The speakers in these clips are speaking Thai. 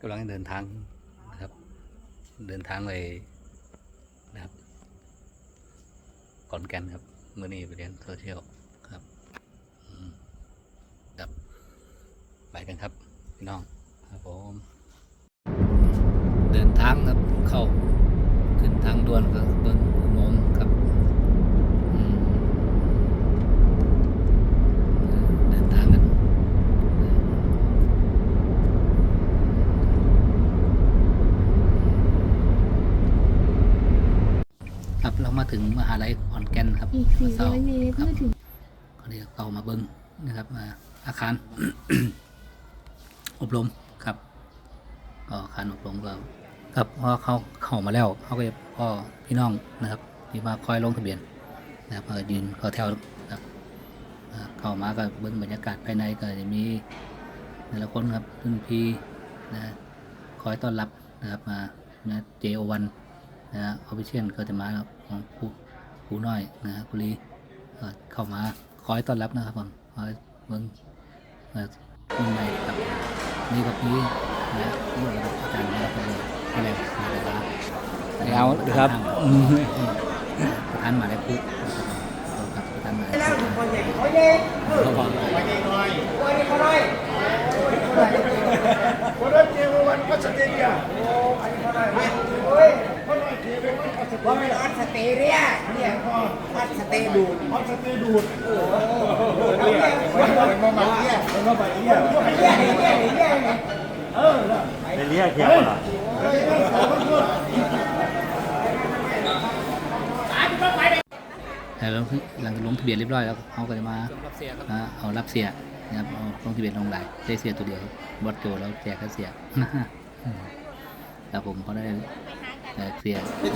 กำลังเดินทางนะครับ เดินทางไปนะครับก่อนแกันครับเมื่อนี้ไปเรียนโซเชียลครับครับไปกันครับพี่น้องครับผมเดินทางครับเข้าขึ้นทางด่วนก็เบิ้งอุโมงค์ครับอืมเดินทางกัน ครับ เรามาถึงมหาลัยขอนแก่นครับอีกเช้า400เมตรครับเมื่อถึงเขาเรียกเข้ามาเบิ้งนะครับมาอาคาร อบรมครับ ก็อาคารอบรมก็ครับพอเขาเข้ามาแล้วเขาก็จะพ่อพี่น้องนะครับที่มาคอยลงทะเบียนนะครับก็ยืนเข้าแถวครับอ่าเข้ามาก็เบิ้งบรรยากาศภายในก็จะมีแต่ละคนครับรุ่นพี่นะคอยต้อนรับนะครับมานะเจโอวันนะออฟฟิเชียลก็จะมาครับ ของครูครูน้อยนะครูลีก็เข้ามาคอยต้อนรับนะครับผมคอยเมืองเอ่อคนใหม่ครับนี่กับพี่นะนี่กับอาจารย์นะครับเลยอะไรมาเลยครับเอาครับอืมประธานมาได้พูดครับประธานมาได้พูดระ ว่าเป็นออสสเตเรียเนี่ยออสสเตดูดออสสเตดูดเออเนี่ยมันมาแบบเนี่ยมันมาแบบเนี่ยเนี่ยเนี่ยเนี่ยเนี่ยเออไปเรียกเทียบเหรอแล้วหลังจากลงทะเบียนเรียบร้อยแล้วเขาก็จะมาอ่าเอารับเสียนะครับเอาลงทะเบียนลงหลายได้เสียตัวเดียวบอดโจแล้วแจกแค่เสียครับผมเขาได้ แจกเสียไอ้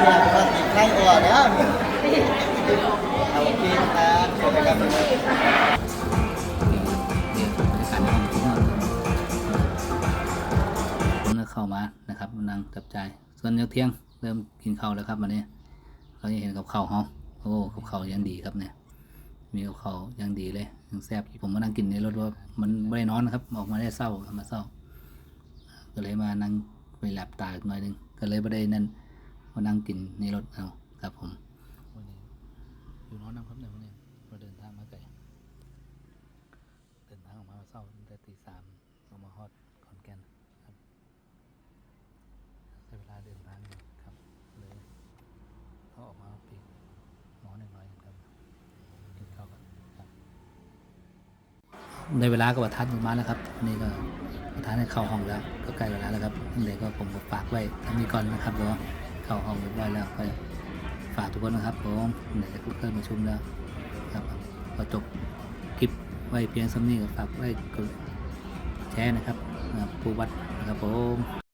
เนี่ยมันติดไข้อ่อนแล้วเอากินนะนะครับผมก็เข้ามานะครับนั่งจับใจายส่วนเนื้อเที่ยงเริ่มกินข้าวแล้วครับวันนี้ เราจะเห็นกับข้าวห้อง โอ้กับข้ายังดีครับเนี่ย มีกับข้ายังดีเลยยังแซ่บผมมานั่งกินในรถว่ามันไม่ได้นอนนะครับ ออกมาได้เศร้ามาเศร้า ก็เลยมานั่งไปหลับตาหน่อยหนึงก็เลยไม่ได้นั่นมานั่งกินในรถเอาครับผมวันนี้อยู่นอนนั่งครับเนี่ยวันนี้เราเดินทางมาไกลเดินทางออกมาเศร้าตั้งแต่ตีสามออกมาฮอดขอนแก่นครับใช้เวลาเดินทางอยู่ครับเลยเขาออกมาปีกหมอหน่อยๆครับกินข้าวกันครับ ในเวลาก็ประทัดมาแล้วครับนี่ก็ประทัดให้เข้าห้องแล้ว ก็ใกล้เวลาแล้วครับเลยก็ผมก็ฝากไว้ทั้งนี้ก่อนนะครับเดี๋ยวเข้าห้องเรียบร้อยแล้วก็ฝากทุกคนนะครับผมเดี๋ยวจะลุกขึ้นประชุมแล้วครับก็จบคลิปไว้เพียงสำนี้ก็ฝากไว้กดแชร์นะครับผู้วัดนะครับผม